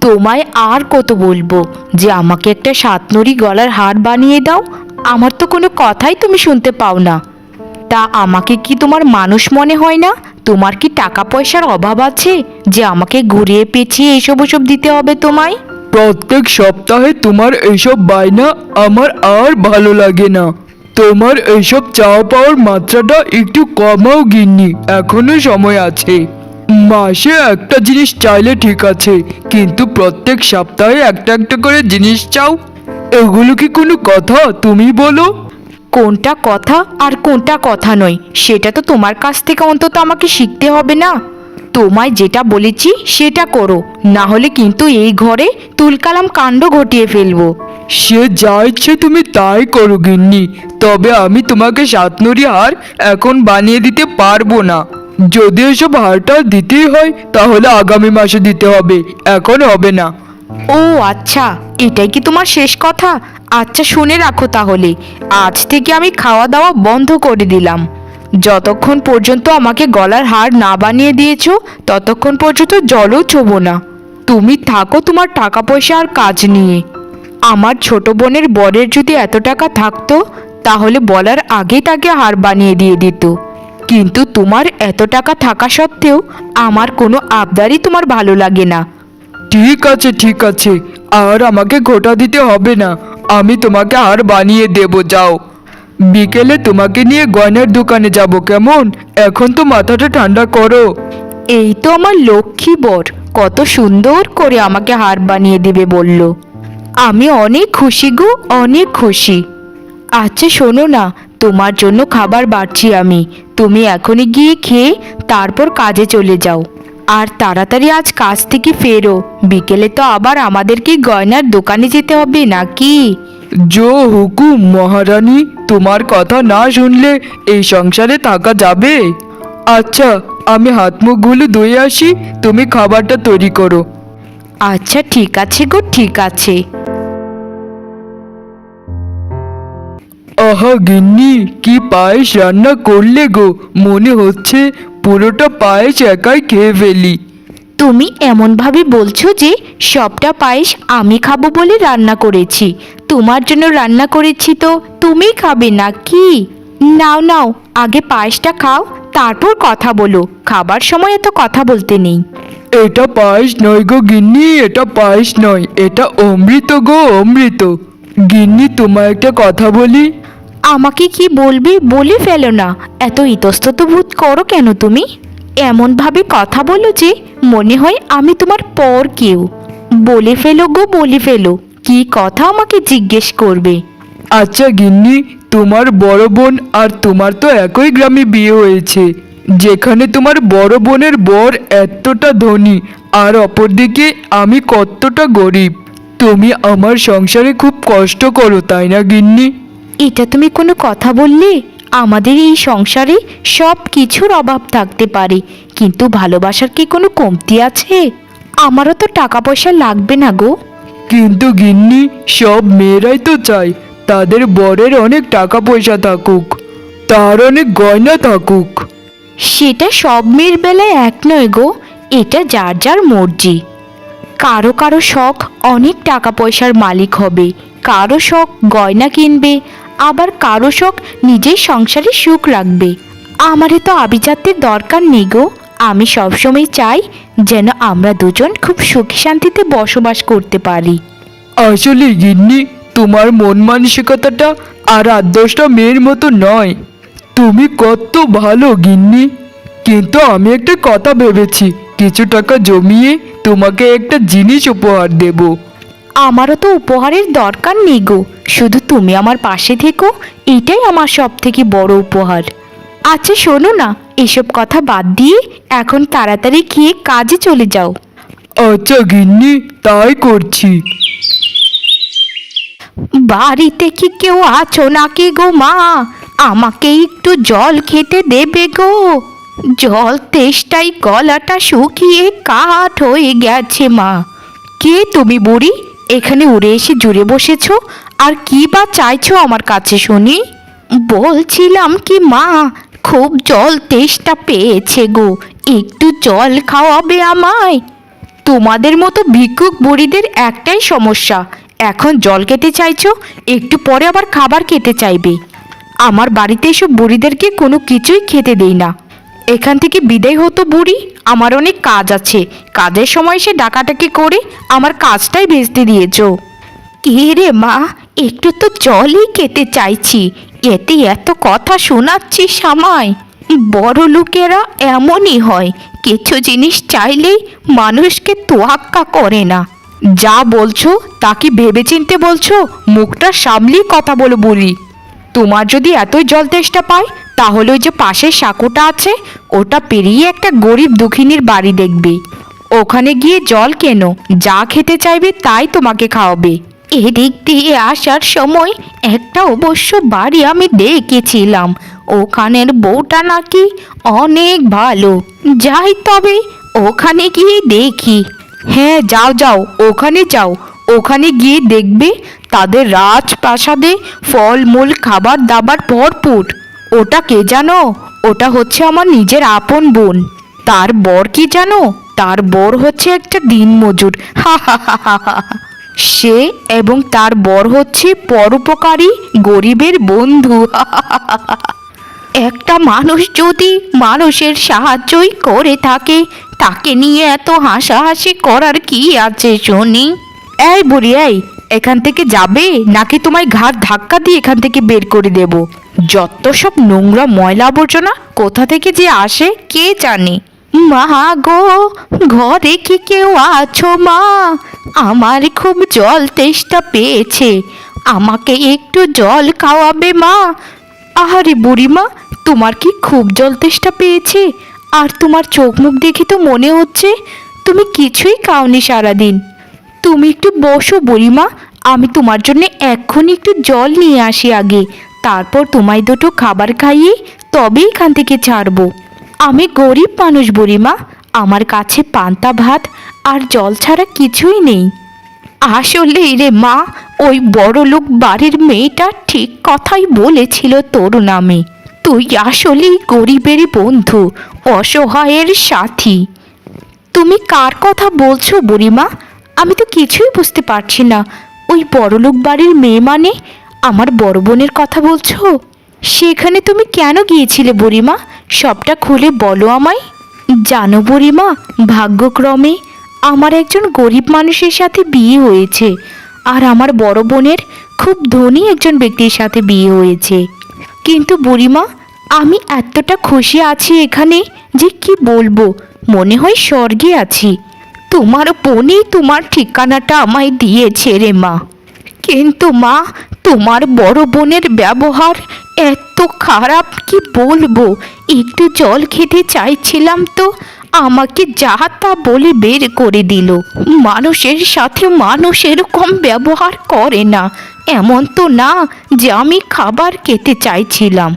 তোমায় আর কত বলব? যে আমাকে একটা সাতনরি গলার হার বানিয়ে দাও, আমার তো কোনো কথাই তুমি শুনতে পাও না। তা আমাকে কি তোমার মানুষ মনে হয় না? তোমার কি টাকা পয়সার অভাব আছে যে আমাকে ঘুরিয়ে পেঁচিয়ে এইসব ওসব দিতে হবে তোমায়? প্রত্যেক সপ্তাহে তোমার এইসব বায়না আমার আর ভালো লাগে না। তোমার এইসব চাওয়া পাওয়ার মাত্রাটা একটু কমাও গিন্নি এখনও সময় আছে। মাসে একটা জিনিস চাইলে ঠিক আছে কিন্তু প্রত্যেক সপ্তাহে একটা একটা করে জিনিস চাও। এগুলো কি কোনো কথা? তুমি বলো। কোনটা কথা আর কোনটা কথা নয় সেটা তো তোমার কাছ থেকে অন্তত আমাকে শিখতে হবে না। তোমায় যেটা বলেছি সেটা করো না হলে কিন্তু এই ঘরে তুলকালাম কাণ্ড ঘটিয়ে ফেলব। সে যা ইচ্ছে তুমি তাই করো গিন্নি। তবে আমি তোমাকে সাতনরি হার এখন বানিয়ে দিতে পারব না। যদি এসব হারটা দিতেই হয়, তাহলে আগামী মাসে দিতে হবে। এখন হবে না। ও আচ্ছা। এটাই কি তোমার শেষ কথা? আচ্ছা শুনে রাখো তাহলে। আজ থেকে আমি খাওয়া দাওয়া বন্ধ করে দিলাম। যতক্ষণ পর্যন্ত আমাকে গলার হার না বানিয়ে দিয়েছ, ততক্ষণ পর্যন্ত জলও ছোবো না। তুমি থাকো তোমার টাকা পয়সা আর কাজ নিয়ে। আমার ছোট বোনের বরের যদি এত টাকা থাকতো, তাহলে বলার আগেই তাকে হার বানিয়ে দিয়ে দিত। কিন্তু তোমার এত টাকা থাকা সত্ত্বেও আমার কোনো আবদারই তোমার ভালো লাগে না। ঠিক আছে ঠিক আছে। আর আমাকে ঘোটা দিতে হবে না। আমি তোমাকে আর বানিয়ে দেব যাও। বিকেলে তোমাকে নিয়ে গয়নার দোকানে যাব কেমন? এখন তো মাথাটা ঠান্ডা করো। এই তো আমার লক্ষ্মী বর কত সুন্দর করে আমাকে হার বানিয়ে দিবে বলল। আমি অনেক খুশি গো অনেক খুশি। আচ্ছা শোনো না তোমার জন্য খাবার বাড়ছি আমি। তুমি এখনই গিয়ে খেয়ে তারপর কাজে চলে যাও। আর তাড়াতাড়ি আজ কাজ থেকে ফেরো। বিকেলে তো আবার আমাদেরকে গয়নার দোকানে যেতে হবে নাকি? জো হুকুম মহারানী। তোমার কথা না শুনলে এই সংসারে থাকা যাবে? আচ্ছা আমি হাত মুখগুলো ধুয়ে আসি। তুমি খাবারটা তৈরি করো। আচ্ছা ঠিক আছে গো ঠিক আছে। আহা গিন্নি কি পায়েস রান্না করলে গো? মনে হচ্ছে পুরোটা পায়েস একাই খেয়ে ফেলি। তুমি এমনভাবে বলছো যে সবটা পায়েস আমি খাব বলে রান্না করেছি। তোমার জন্য রান্না করেছি তো তুমিই খাবে না কি নাও নাও আগে পায়েসটা খাও তারপর কথা বলো। খাবার সময় এত কথা বলতে নেই। এটা পায়েস নয় গো গিন্নি এটা পায়েস নয়। এটা অমৃত গো অমৃত। গিন্নি তোমার একটা কথা বলি। আমাকে কি বলবে বলে ফেলো না। এত ইতস্তত বোধ করো কেন তুমি? এমনভাবে কথা বলো যে মনে হয় আমি তোমার পর কেউ। বলে ফেলো গো, বলে ফেলো। কি কথা আমাকে জিজ্ঞেস করবে? আচ্ছা গিন্নি, তোমার বড় বোন আর তোমার তো একই গ্রামে বিয়ে হয়েছে। যেখানে তোমার বড় বোনের বর এতটা ধনী, আর অপরদিকে আমি কতটা গরিব। তুমি আমার সংসারে খুব কষ্ট করো, তাই না গিন্নি? এটা তুমি কোনো কথা বললে? আমাদের এই সংসারে সব কিছুর অভাব থাকতে পারে কিন্তু ভালোবাসার কি কোনো কমতি আছে? আমারও তো টাকা পয়সা লাগবে না গো। কিন্তু গিন্নি সব মেয়েরাই তো চায় তাদের বরের অনেক টাকা পয়সা থাকুক তার অনেক গয়না থাকুক। সেটা সব মেয়ের বেলায় এক নয় গো এটা যার যার মর্জি। কারও কারও শখ অনেক টাকা পয়সার মালিক হবে কারও শখ গয়না কিনবে আবার কারও শখ নিজের সংসারে সুখ রাখবে। আমারে তো আভিজাত্যের দরকার নেই গো। আমি সবসময় চাই যেন আমরা দুজন খুব সুখী শান্তিতে বসবাস করতে পারি। আসলে গিন্নি, তোমার মন মানসিকতাটা আর আদর্শটা মেয়ের মতো নয়। তুমি কত ভালো গিন্নি। কিন্তু আমি একটা কথা ভেবেছি, কিছু টাকা জমিয়ে তোমাকে একটা জিনিস উপহার দেব। আমারও তো উপহারের দরকার নেই গো। শুধু তুমি আমার পাশে থেকো এটাই আমার সব থেকে বড় উপহার। আচ্ছা শোনো না এসব কথা বাদ দিয়ে এখন তাড়াতাড়ি খেয়ে কাজে চলে যাও। আচ্ছা গিন্নি তাই করছি। বাড়িতে কি কেউ আছো নাকি গো মা? আমাকে একটু জল খেতে দেবে গো। জল তেষ্টাই গলাটা শুকিয়ে কাঠ হয়ে গেছে মা। কে তুমি বুড়ি? এখানে উড়ে এসে জুড়ে বসেছো? আর কি বা চাইছো আমার কাছে শুনি? বলছিলাম কি মা, খুব জল তেষ্টা পেয়েছে গো, একটু জল খাওয়াবে আমায়। তোমাদের মতো ভিক্ষুক বুড়িদের একটাই সমস্যা, এখন জল খেতে চাইছো, একটু পরে আবার খাবার খেতে চাইবে। আমার বাড়িতে এসব বুড়িদেরকে কোনো কিছুই খেতে দেই না। এখান থেকে বিদায় হতো বুড়ি। আমার অনেক কাজ আছে। কাজের সময় সে ডাকাটাকি করে আমার কাজটাই ভেস্তে দিয়েছ। কি রে মা, একটু তো জলই খেতে চাইছি। এতে এত কথা শোনাচ্ছিস আমায়। বড় লোকেরা এমনই হয়। কিছু জিনিস চাইলেই মানুষকে তোয়াক্কা করে না। যা বলছো তা কি ভেবেচিন্তে বলছো, মুখটা সামলিয়ে কথা বলো বলি। তোমার যদি এতই জল তেষ্টা পায় তাহলে ওই যে পাশের সাঁকোটা আছে, ওটা পেরিয়ে একটা গরিব দুঃখিনীর বাড়ি দেখবে। ওখানে গিয়ে জল কেন, যা খেতে চাইবে তাই তোমাকে খাওয়াবে। এদিক দিয়ে আসার সময় একটা অবশ্য বাড়ি আমি দেখেছিলাম। ওখানের বউটা নাকি অনেক ভালো। যাই তবে ওখানে গিয়ে দেখি। হ্যাঁ যাও যাও, ওখানে যাও। ওখানে গিয়ে দেখবে তাদের রাজপ্রাসাদে ফলমূল, খাবার দাবার ভরপুর। ওটা কে জানো? ওটা হচ্ছে আমার নিজের আপন বোন। তার বর কি জানো? তার বর হচ্ছে একটা হা হা। সে এবং তার বর হচ্ছে পরোপকারী গরিবের বন্ধু। একটা মানুষ যদি মানুষের সাহায্যই করে থাকে, তাকে নিয়ে এত হাসাহাসি করার কি আছে শুনি? এই বুড়ি, এই, এখান থেকে যাবে? নাকি তোমায় ঘাট ধাক্কা দিয়ে এখান থেকে বের করে দেব? যত সব নোংরা ময়লা আবর্জনা কোথা থেকে যে আসে, কে জানে? মা গো, ঘরে কি কেউ আছো মা? আমার খুব জল তেষ্টা পেয়েছে। আমাকে একটু জল খাওয়াবে মা? আহারে বুড়িমা, তোমার কি খুব জল তেষ্টা পেয়েছে? আর তোমার চোখ মুখ দেখে তো মনে হচ্ছে তুমি কিছুই খাওনি সারাদিন। তুমি একটু বসো বুড়িমা, আমি তোমার জন্য এক্ষুনি একটু জল নিয়ে আসি আগে। তারপর তোমায় দুটো খাবার খাইয়ে তবে এখান থেকে ছাড়বো। আমি গরিব মানুষ বুড়িমা, আমার কাছে পান্তা ভাত আর জল ছাড়া কিছুই নেই। আসলে রে মা, ওই বড় লোক বাড়ির মেয়েটা ঠিক কথাই বলেছিল তোর নামে। তুই আসলেই গরিবের বন্ধু, অসহায়ের সাথী। তুমি কার কথা বলছো বুড়িমা? আমি তো কিছুই বুঝতে পারছি না। ওই বড়লোক বাড়ির মেয়ে মানে আমার বড় বোনের কথা বলছো? সেখানে তুমি কেন গিয়েছিলে বুড়িমা? সবটা খুলে বলো আমায়। জানো বুড়িমা, ভাগ্যক্রমে আমার একজন গরিব মানুষের সাথে বিয়ে হয়েছে, আর আমার বড় বোনের খুব ধনী একজন ব্যক্তির সাথে বিয়ে হয়েছে। কিন্তু বুড়িমা, আমি এতটা খুশি আছি এখানে যে কি বলব? মনে হয় স্বর্গে আছি। তোমার বোনই তোমার ঠিকানাটা আমায় দিয়েছে রে মা। কিন্তু মা, তোমার বড় বোনের ব্যবহার এত খারাপ কি বলব? একটু জল খেতে চাইছিলাম তো, আমাকে যা তা বলে বের করে দিল। মানুষের সাথে মানুষ এরকম ব্যবহার করে না, এমন তো না যে আমি খাবার খেতে চাইছিলাম।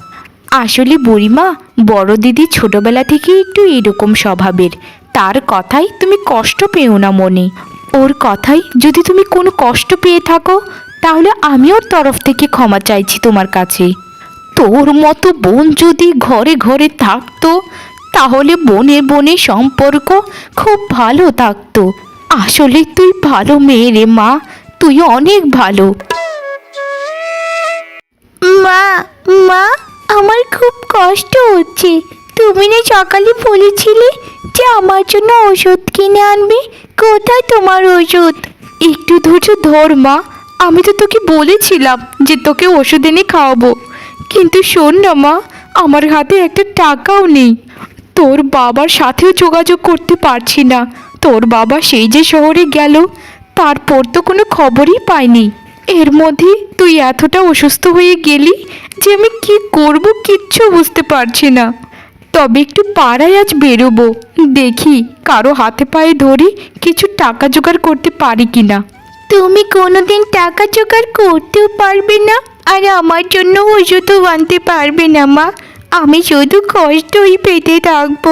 আসলে বুড়িমা, বড় দিদি ছোটবেলা থেকে একটু এরকম স্বভাবের। তার কথাই তুমি কষ্ট পেও না মনে। ওর কথাই যদি তুমি কোনো কষ্ট পেয়ে থাকো, তাহলে আমি ওর তরফ থেকে ক্ষমা চাইছি তোমার কাছে। তোর মতো বোন যদি ঘরে ঘরে থাকতো, তাহলে বনে বনে সম্পর্ক খুব ভালো থাকতো। আসলে তুই ভালো মেয়ে রে মা, তুই অনেক ভালো। মা মা, আমার খুব কষ্ট হচ্ছে। তুমি না সকালে বলেছিলে যে আমার জন্য ওষুধ কিনে আনবে? কোথায় তোমার ওষুধ? একটু ধৈর্য ধর, মা। আমি তো তোকে বলেছিলাম যে তোকে ওষুধ এনে খাওয়াবো। কিন্তু শোন না, মা, আমার হাতে একটা টাকাও নেই। তোর বাবার সাথেও যোগাযোগ করতে পারছি না। তোর বাবা সেই যে শহরে গেল, তারপর তো কোনো খবরই পাইনি। এর মধ্যে তুই এতটা অসুস্থ হয়ে গেলি যে আমি কি করব কিচ্ছু বুঝতে পারছি না। তবে একটু পাড়ায় আজ বেরোবো। দেখি কারও হাতে পায়ে ধরে কিছু টাকা জোগাড় করতে পারি কিনা। তুমি কোনোদিন টাকা জোগাড় করতেও পারবে না আর আমার জন্য ওষুধও আনতে পারবে না মা। আমি শুধু কষ্টই পেতে থাকব।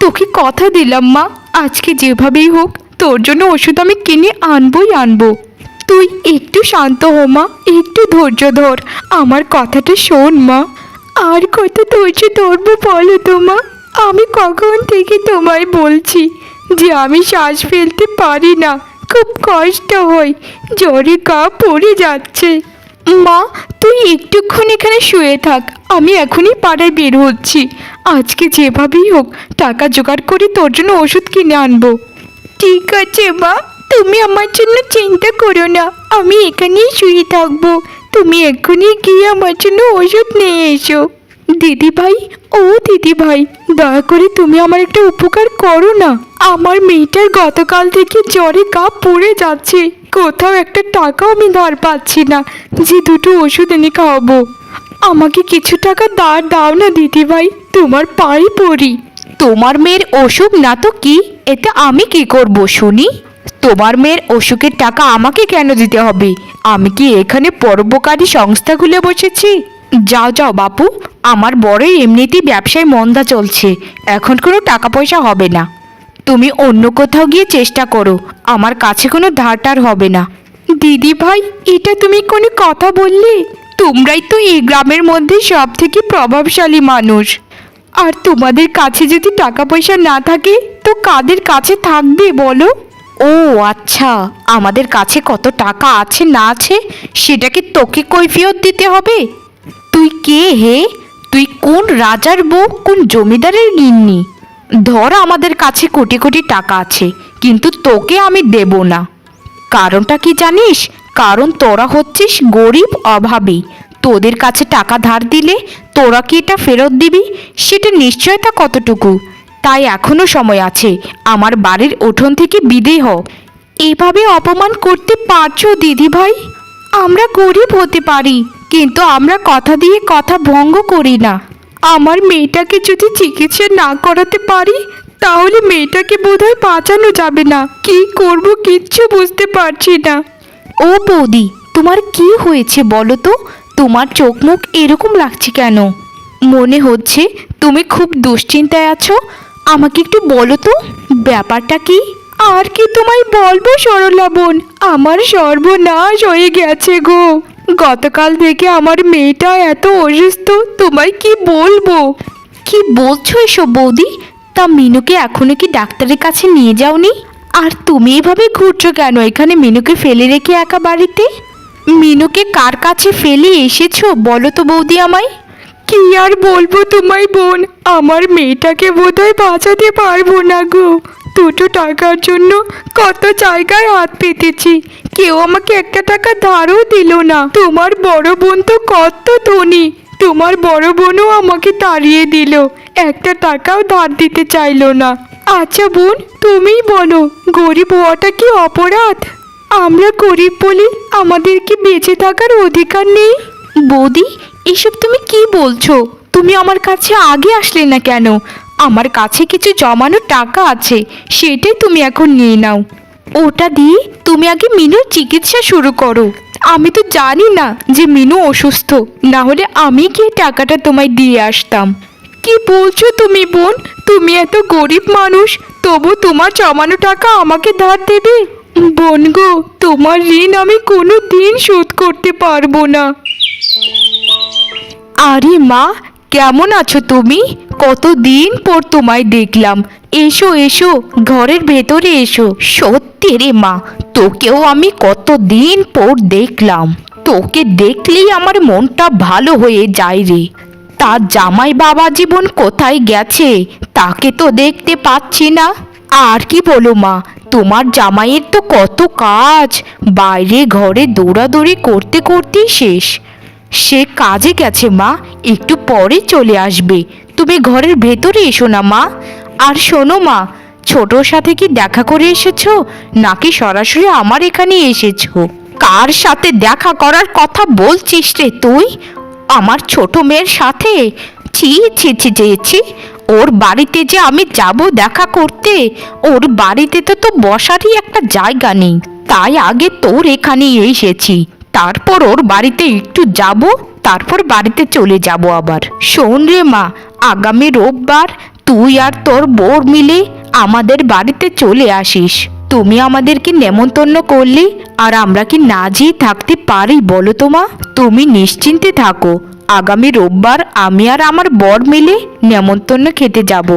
তোকে কথা দিলাম মা আজকে যেভাবেই হোক তোর জন্য ওষুধ আমি কিনে আনবই আনব। তুই একটু শান্ত হো মা একটু ধৈর্য ধর। আমার কথাটা শোন মা। আর কত ধৈর্য ধরবো বলো তো মা? আমি কখন থেকে তোমায় বলছি যে আমি শ্বাস ফেলতে পারি না? খুব কষ্ট হয়, জ্বরে গা পড়ে যাচ্ছে। মা, তুই একটুক্ষণ এখানে শুয়ে থাক, আমি এখনই পাড়ায় বের হচ্ছি। আজকে যেভাবেই হোক, টাকা জোগাড় করে তোর জন্য ওষুধ কিনে আনব। ঠিক আছে মা, তুমি আমার জন্য চিন্তা করো না, আমি এখানেই শুয়ে থাকব। তুমি এক্ষুনি গিয়ে আমার জন্য ওষুধ নিয়ে এসো। দিদি ভাই, ও দিদি ভাই, দয়া করে তুমি আমার একটা উপকার করো না। আমার মেয়েটার গতকাল থেকে জ্বরে গা পড়ে যাচ্ছে। কোথাও একটা টাকাও আমি ধার পাচ্ছি না, যে দুটো ওষুধ এনে খাওয়াবো। আমাকে কিছু টাকা দাঁড় দাও না দিদি ভাই, তোমার পায়ে পড়ি। তোমার মেয়ের অসুখ না তো কি? এতে আমি কি করব, শুনি? তোমার মেয়ের অসুখের টাকা আমাকে কেন দিতে হবে? আমি কি এখানে পরোপকারী সংস্থা খুলে বসেছি? যাও যাও, বাপু। আমার বড়ই এমনিতেই ব্যবসায় মন্দা চলছে। এখন কোনো টাকা পয়সা হবে না। তুমি অন্য কোথাও গিয়ে চেষ্টা করো। আমার কাছে কোনো ধারটার হবে না। দিদি ভাই, এটা তুমি কোনো কথা বললে? তোমরাই তো এই গ্রামের মধ্যে সব থেকে প্রভাবশালী মানুষ। আর তোমাদের কাছে যদি টাকা পয়সা না থাকে, তো কাদের কাছে থাকবে বলো? ও আচ্ছা আমাদের কাছে কত টাকা আছে না আছে সেটাকে তোকে কৈফিয়ত দিতে হবে? তুই কে হে? তুই কোন রাজার বউ, কোন জমিদারের গিন্নি? ধর আমাদের কাছে কোটি কোটি টাকা আছে, কিন্তু তোকে আমি দেব না। কারণটা কি জানিস? কারণ তোরা হচ্ছিস গরিব অভাবী। তোদের কাছে টাকা ধার দিলে তোরা কি এটা ফেরত দিবি? সেটা নিশ্চয়তা কতটুকু? তাই এখনও সময় আছে। আমার বাড়ির উঠোন থেকে বিদেয় হ এভাবে অপমান করতে পারছ দিদি ভাই আমরা গরিব হতে পারি, কিন্তু আমরা কথা দিয়ে কথা ভঙ্গ করি না। আমার মেয়েটাকে যদি চিকিৎসা না করাতে পারি, তাহলে মেয়েটাকে বোধহয় বাঁচানো যাবে না। কি করব কিচ্ছু বুঝতে পারছি না। ও বৌদি, তোমার কি হয়েছে বলো তো? তোমার চোখ মুখ এরকম লাগছে কেন? মনে হচ্ছে তুমি খুব দুশ্চিন্তায় আছো। আমাকে একটু বলো তো ব্যাপারটা কি? আর কি তোমায় বলব সরলা বোন? আমার সর্বনাশ হয়ে গেছে গো। গতকাল থেকে আমার মেয়েটা এত অসুস্থ তোমায় কি বলব? কি বলছো এসব বৌদি? তা মিনুকে এখনও কি ডাক্তারের কাছে নিয়ে যাওনি? আর তুমি এভাবে ঘুরছো কেন? এখানে মিনুকে ফেলে রেখে একা বাড়িতে? মিনুকে কার কাছে ফেলে এসেছ? বলো তো বৌদি আমায়। কি আর বলব তোমায় বোন? আমার মেয়েটাকে বোধ বোধহয় বাঁচাতে পারব না গো। দুটো টাকার জন্য কত জায়গায় হাত পেতেছি। কেউ আমাকে একটা টাকা ধারও দিল না। তোমার বড় বোন তো কত ধনী। তোমার বড় বোনও আমাকে তাড়িয়ে দিল। একটা টাকাও ধার দিতে চাইলো না। আচ্ছা বোন, তুমিই বলো, গরিব হওয়াটা কি অপরাধ? আমরা গরিব বলি আমাদের কি বেঁচে থাকার অধিকার নেই? বৌদি এসব তুমি কি বলছো? তুমি আমার কাছে আগে আসলে না কেন? আমার কাছে কিছু জমানো টাকা আছে, সেটাই তুমি এখন নিয়ে নাও। ওটা দিয়ে তুমি আগে মিনুর চিকিৎসা শুরু করো। আমি তো জানি না যে মিনু অসুস্থ, না হলে আমি গিয়ে টাকাটা তোমায় দিয়ে আসতাম। কি বলছো তুমি বোন? তুমি এত গরিব মানুষ, তবু তোমার জমানো টাকা আমাকে ধার দেবে? বোন গো, তোমার ঋণ আমি কোনো দিন শোধ করতে পারব না। আরে মা, কেমন আছো তুমি? কতদিন পর তোমায় দেখলাম। এসো এসো, ঘরের ভেতরে এসো। সত্যি রে মা, তোকেও আমি কতদিন পর দেখলাম। তোকে দেখলেই আমার মনটা ভালো হয়ে যায় রে। তার জামাই বাবা জীবন কোথায় গেছে? তাকে তো দেখতে পাচ্ছি না। আর কি বলো মা তোমার জামাইয়ের তো কত কাজ। বাইরে ঘরে দৌড়াদৌড়ি করতে করতেই শেষ। সে কাজে গেছে মা, একটু পরে চলে আসবে। তুমি ঘরের ভেতরে এসো না মা। আর শোনো মা, ছোটোর সাথে কি দেখা করে এসেছ? নাকি সরাসরি আমার এখানে এসেছ? কার সাথে দেখা করার কথা বলছিস রে তুই? আমার ছোট মেয়ের সাথে? ছি ছি ছি ছি ছি। ওর বাড়িতে যে আমি যাব দেখা করতে, ওর বাড়িতে তো তো বসারই একটা জায়গা নেই। তাই আগে তোর এখানে এসেছি। তারপর ওর বাড়িতে একটু যাব, তারপর বাড়িতে চলে যাব আবার। শোন রে মা, আগামী রোববার তুই আর তোর বোর মিলে আমাদের বাড়িতে চলে আসিস। তুমি আমাদেরকে নেমন্তন্ন করলে, আর আমরা কি না যেয়ে থাকতে পারি বলো তো মা? তুমি নিশ্চিন্তে থাকো। আগামী রোববার আমি আর আমার বর মিলে নেমন্তন্ন খেতে যাব।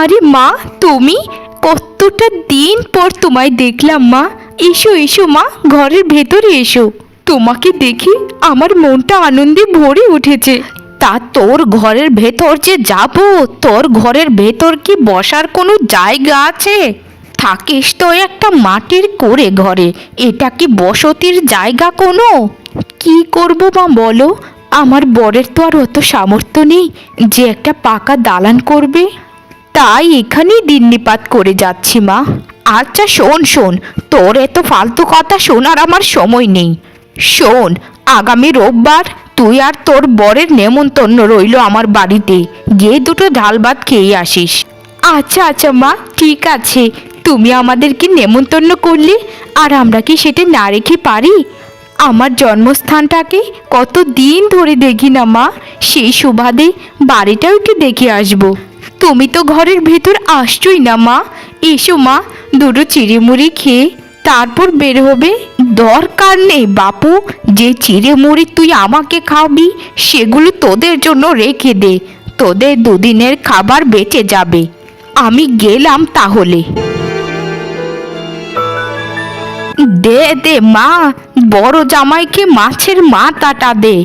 আরে মা, তুমি? কতটা দিন পর তোমায় দেখলাম মা। এসো এসো মা, ঘরের ভেতরে এসো। তোমাকে দেখি আমার মনটা আনন্দে ভরে উঠেছে। তা তোর ঘরের ভেতর যে যাব, তোর ঘরের ভেতর কি বসার কোনো জায়গা আছে? থাকিস তো একটা মাটির করে ঘরে। এটা কি বসতির জায়গা কোনো? কি করব মা বলো? আমার বরের তো আর অত সামর্থ্য নেই যে একটা পাকা দালান করবে। তাই এখানেই দিননিপাত করে যাচ্ছি, মা। আচ্ছা শোন শোন, তোর এত ফালতু কথা শোনার আমার সময় নেই। শোন, আগামী রোববার তুই আর তোর বরের নেমন্তন্ন রইল আমার বাড়িতে। গিয়ে দুটো ডাল ভাত খেয়ে আসিস। আচ্ছা আচ্ছা মা, ঠিক আছে। তুমি আমাদেরকে নেমন্তন্ন করলে, আর আমরা কি সেটা না রেখে পারি? আমার জন্মস্থানটাকে কত দিন ধরে দেখি না, মা? সেই সুবাদে বাড়িটাও একটু দেখে আসব। তুমি তো ঘরের ভেতর আসছোই না, মা। এসো, মা, দুটো চিড়েমুড়ি খেয়ে তারপর বের হবে। দরকার নেই, বাপু। যে চিড়েমুড়ি তুই আমাকে খাওয়াবি, সেগুলো তোদের জন্য রেখে দে। তোদের দুদিনের খাবার বেঁচে যাবে। আমি গেলাম তাহলে। দে দে, মা, বড় জামাইকে মাছের মাথাটা দে।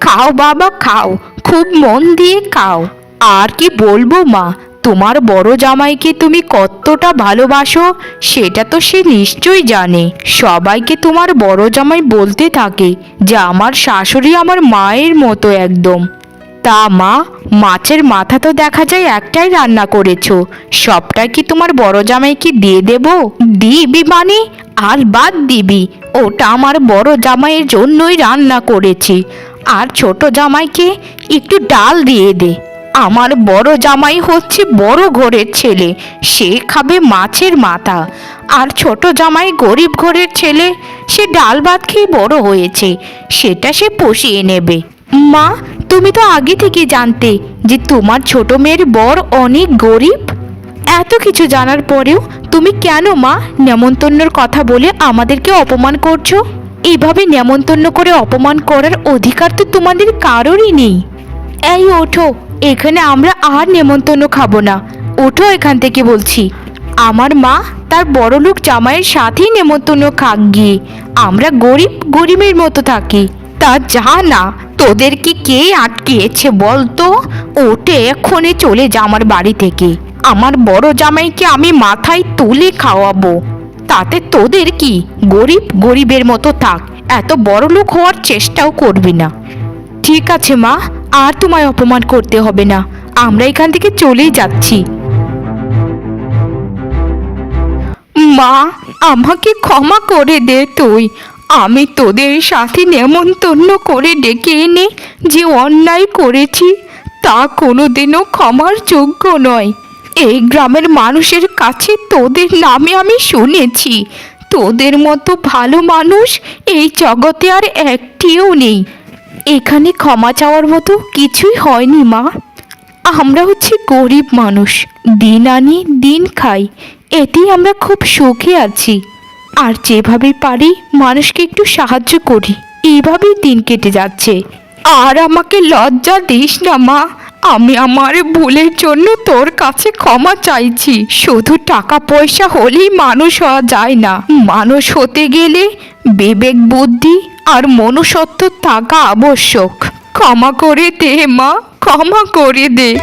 খাও বাবা, খাও, খুব মন দিয়ে খাও। আর কি বলব মা, তোমার বড় জামাইকে তুমি কতটা ভালোবাসো, সেটা তো সে নিশ্চয়ই জানে। সবাইকে তোমার বড় জামাই বলতে থাকে যে, আমার শাশুড়ি আমার মায়ের মতো একদম। তা মা, মাছের মাথা তো দেখা যায় একটাই রান্না করেছ। সবটাই কি তোমার বড় জামাইকে দিয়ে দেব? দিবি মানে? আর বাদ দিবি। ওটা আমার বড় জামাইয়ের জন্যই রান্না করেছি। আর ছোট জামাইকে একটু ডাল দিয়ে দে। আমার বড় জামাই হচ্ছে বড় ঘরের ছেলে। সে খাবে মাছের মাথা। আর ছোট জামাই গরিব ঘরের ছেলে। সে ডাল ভাত খেয়ে বড় হয়েছে। সেটা সে পুষিয়ে নেবে। মা তুমি তো আগে থেকে জানতে যে তোমার ছোট মেয়ের বর অনেক গরিব। এত কিছু জানার পরেও তুমি কেন মা নেমন্তন্নর কথা বলে আমাদেরকে অপমান করছ? এইভাবে নেমন্তন্ন করে অপমান করার অধিকার তো তোমাদের কারোরই নেই। এই ওঠো, এখানে আমরা আর নেমন্তন্ন খাব না। ওঠো এখান থেকে বলছি। আমার মা তার বড়লোক জামাইয়ের সাথেই নেমন্তন্ন খাক গিয়ে। আমরা গরিব গরিবের মতো থাকি। তা যা না, তোদেরকে কে আটকিয়েছে বলতো ওটে এক্ষণে চলে যা আমার বাড়ি থেকে। আমার বড় জামাইকে আমি মাথায় তুলে খাওয়াবো। তাতে তোদের কি? গরিব গরিবের মতো থাক। এত বড় লোক হওয়ার চেষ্টাও করবি না। ঠিক আছে মা, আর তোমায় অপমান করতে হবে না। আমরা এখান থেকে চলেই যাচ্ছি। মা, আমাকে ক্ষমা করে দে তুই। আমি তোদের সাথে নেমন্তন্ন করে ডেকে এনে যে অন্যায় করেছি, তা কোনোদিনও ক্ষমার যোগ্য নয়। এই গ্রামের মানুষের কাছে তোদের নামে আমি শুনেছি। তোদের মতো ভালো মানুষ এই জগতে আর একটিও নেই। এখানে ক্ষমা চাওয়ার মতো কিছুই হয়নি, মা। আমরা হচ্ছে গরিব মানুষ। দিন আনি, দিন খাই। এতেই আমরা খুব সুখে আছি। আর যেভাবে পারি মানুষকে একটু সাহায্য করি। এইভাবেই দিন কেটে যাচ্ছে। আর আমাকে লজ্জা দিস না, মা। আমি আমার ভুলের জন্য তোর কাছে ক্ষমা চাইছি। শুধু টাকা পয়সা হলেই মানুষ হওয়া যায় না। মানুষ হতে গেলে বিবেক, বুদ্ধি আর মনুষ্যত্ব থাকা আবশ্যক। ক্ষমা করে দে, মা। ক্ষমা করে দে।